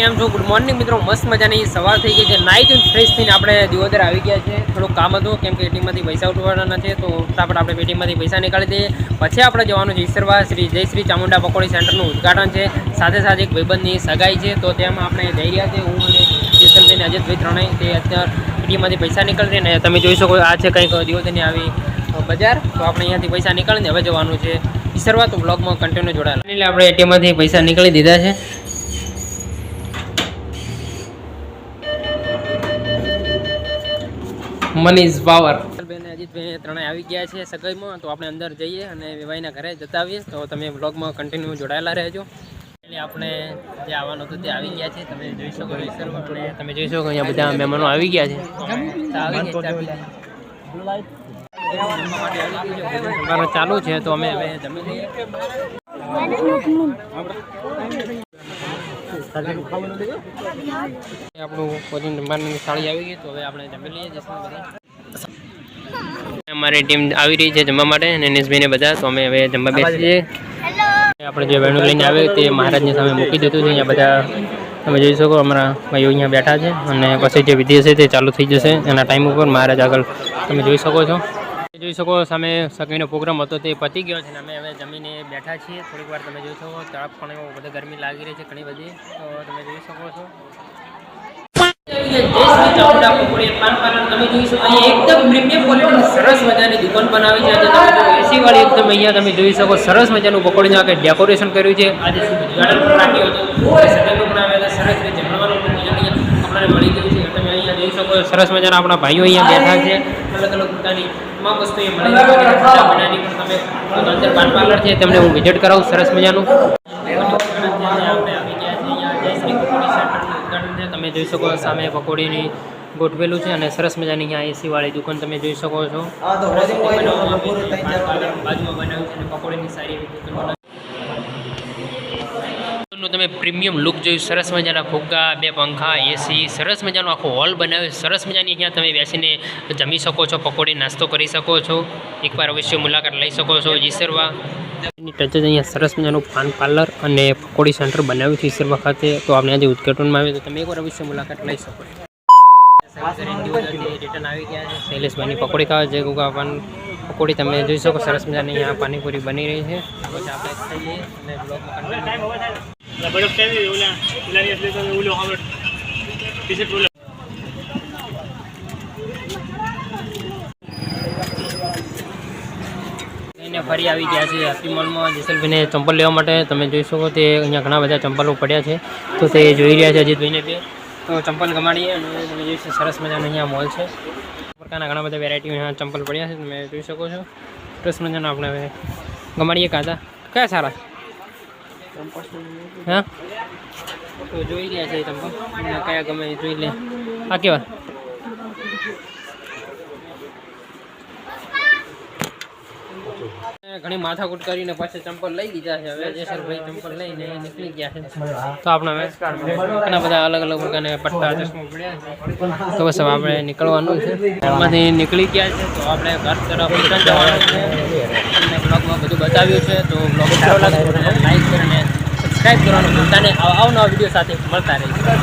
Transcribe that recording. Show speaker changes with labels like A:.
A: કેમ છો? Good morning મિત્રો, મસ્ત મજાની સવાર થઈ ગઈ છે. નાઇટ એન્ડ ફ્રેશ થઈને આપણે દિવોદર આવી ગયા છે. થોડુંક કામ હતું, કેમ કે એટીએમમાંથી પૈસા ઉઠવાના છે તો ફટાફટ આપણે પેટીમાંથી પૈસા નીકાળી દઈએ. પછી આપણે જવાનું છે ઈશ્વરવા શ્રી જય શ્રી ચામુંડા પકોડી સેન્ટરનું ઉદઘાટન છે. સાથે સાથે એક ભાઈબંધની સગાઈ છે, તો તેમાં આપણે જઈ રહ્યા છે. હું અને જેસલભાઈ અજિતભાઈ ત્રણેય, તે અત્યારે એટીએમમાંથી પૈસા નીકળી ને તમે જોઈ શકો આ છે કંઈક દિવોદરની આવી બજાર. તો આપણે અહીંયાથી પૈસા નીકળીને હવે જવાનું છે. ઈશ્વરવા તો બ્લોગમાં કન્ટિન્યુ જોડાયેલા. એટલે આપણે એટીએમમાંથી પૈસા નીકળી દીધા છે. મનીષ પાવર બેન અજીતભાઈ ત્રણેય આવી ગયા છે સગાઈમાં તો આપણે અંદર જઈએ અને વિવાહીના ઘરે જતા આવીએ તો તમે બ્લોગમાં કન્ટિન્યુ જોડાયેલા રહેજો. એટલે આપણે જે આવવાનું હતું તે આવી ગયા છે. તમે જોઈ શકો તમે જોઈ શકો અહીંયા બધા મહેમાનો આવી ગયા છે. ચાલુ છે તો અમે હવે જમી લઈએ. આપણું ભોજન જમવાની થાળી આવી ગઈ તો હવે આપણે જમી લઈએ જઈશું બધા. અમારી ટીમ આવી રહી છે જમવા માટે અને નિશભાઈને બધા તો અમે હવે જમવા બેસીએ. આપણે જે વેણું લઈને આવે તે મહારાજની સામે મૂકી દીધું છે. અહીંયા બધા તમે જોઈ શકો અમારા ભાઈઓ અહીંયા બેઠા છે અને પછી જે વિધિ હશે તે ચાલુ થઈ જશે. એના ટાઈમ ઉપર મહારાજ આગળ તમે જોઈ શકો છો. જોઈ શકો, સામે સગાઈનો પ્રોગ્રામ હતો, તે પતી ગયો છે અને અમે હવે જમીને બેઠા છીએ. થોડીક વાર તમે જોઈ શકો તરફ પણ એવું ગરમી લાગી રહી છે ઘણી બધી. તો તમે જોઈ શકો છો. અહીંયા એકદમ પ્રીમિયમ ક્વોલિટીની સરસ મજાની દુકાન બનાવી છે. એસી વાળી એકદમ અહીંયા તમે જોઈ શકો, સરસ મજાનું પકોડીનું આગળ ડેકોરેશન કર્યું છે. જોઈ શકો, સરસ મજાના આપણા ભાઈઓ અહીંયા બેઠા છે. અલગ અલગ પ્રકારની તમામ વસ્તુ એ મળી બનાવવાની પણ તમે અંદર પાન પાર્લર છે તેમને હું વિઝિટ કરાવું સરસ મજાનું. તમે જોઈ શકો સામે પકોડીની ગોઠવેલું છે અને સરસ મજાની અહીંયા એસી વાળી દુકાન તમે જોઈ શકો છે. બાજુમાં બનાવ્યું છે અને પકોડીની સારી એવી દુકાન બનાવી નું તમે પ્રીમિયમ લુક જોયું, સરસ મજાના ફુગ્ગા, બે પંખા એસી સરસ મજાનો આખો હોલ બનાવ્યો, સરસ મજાની અહીંયા તમે બેસીને જમી શકો છો, પકોડી, નાસ્તો કરી શકો છો. એકવાર અવશ્ય મુલાકાત લઈ શકો છો જીસરવા ટચ અહીંયા સરસ મજાનું પાન પાર્લર અને પકોડી સેન્ટર બનાવ્યું છે ઈસરવા ખાતે તો આપણે આજે ઉદઘાટનમાં આવ્યું તો તમે એકવાર અવશ્ય મુલાકાત લઈ શકો છો. રિટર્ન આવી ગયા છે, શૈલેષભાઈની પકોડી ખાવા જે ગુગા પાન પકોડી તમે જોઈ શકો, સરસ મજાની અહીંયા પાણીપુરી બની રહી છે. આપણે ખાઈએ અને બ્લોગમાં ફરી આવી ગયા છે હેપી મોલમાં. જેસલભાઈને ચંપલ લેવા માટે. તમે જોઈ શકો તે અહીંયા ઘણા બધા ચંપલો પડ્યા છે. તો તે જોઈ રહ્યા છે અજીતભાઈને બે. તો ચંપલ ગમાડીએ અને તમે જોઈ સરસ મજાનો અહીંયા મોલ છે. પ્રકારના ઘણા બધા વેરાયટી અહીંયા ચંપલ પડ્યા છે. તમે જોઈ શકો છો. સરસ મજાનો આપણે હવે ગમાડીએ કાતા કયા સારા? હા? તો જોઈ રહ્યા છે ચંપલ કયા ગમે જોઈ લે. આ કેવા? ઘણી માથાકૂટ કરીને પાછા ચંપલ લઈ લીધા છે હવે. જેસરભાઈ ચંપલ લઈને નીકળી ગયા છે. તો આપણે ઘણા બધા અલગ અલગ પ્રકારના પટ્ટા ચશ્મા પડ્યા તો બસ હવે આપણે નીકળવાનું છે. એમાંથી નીકળી ગયા છે. તો આપણે ઘર તરફ રિટર્ન જવાનું છે. બ્લોગમાં બધું બતાવ્યું છે. તો બ્લોગ લાઈક કરીને સબસ્ક્રાઈબ કરવાનું ભૂલતા નહીં. આવા નવા વીડિયો સાથે મળતા રહીશું.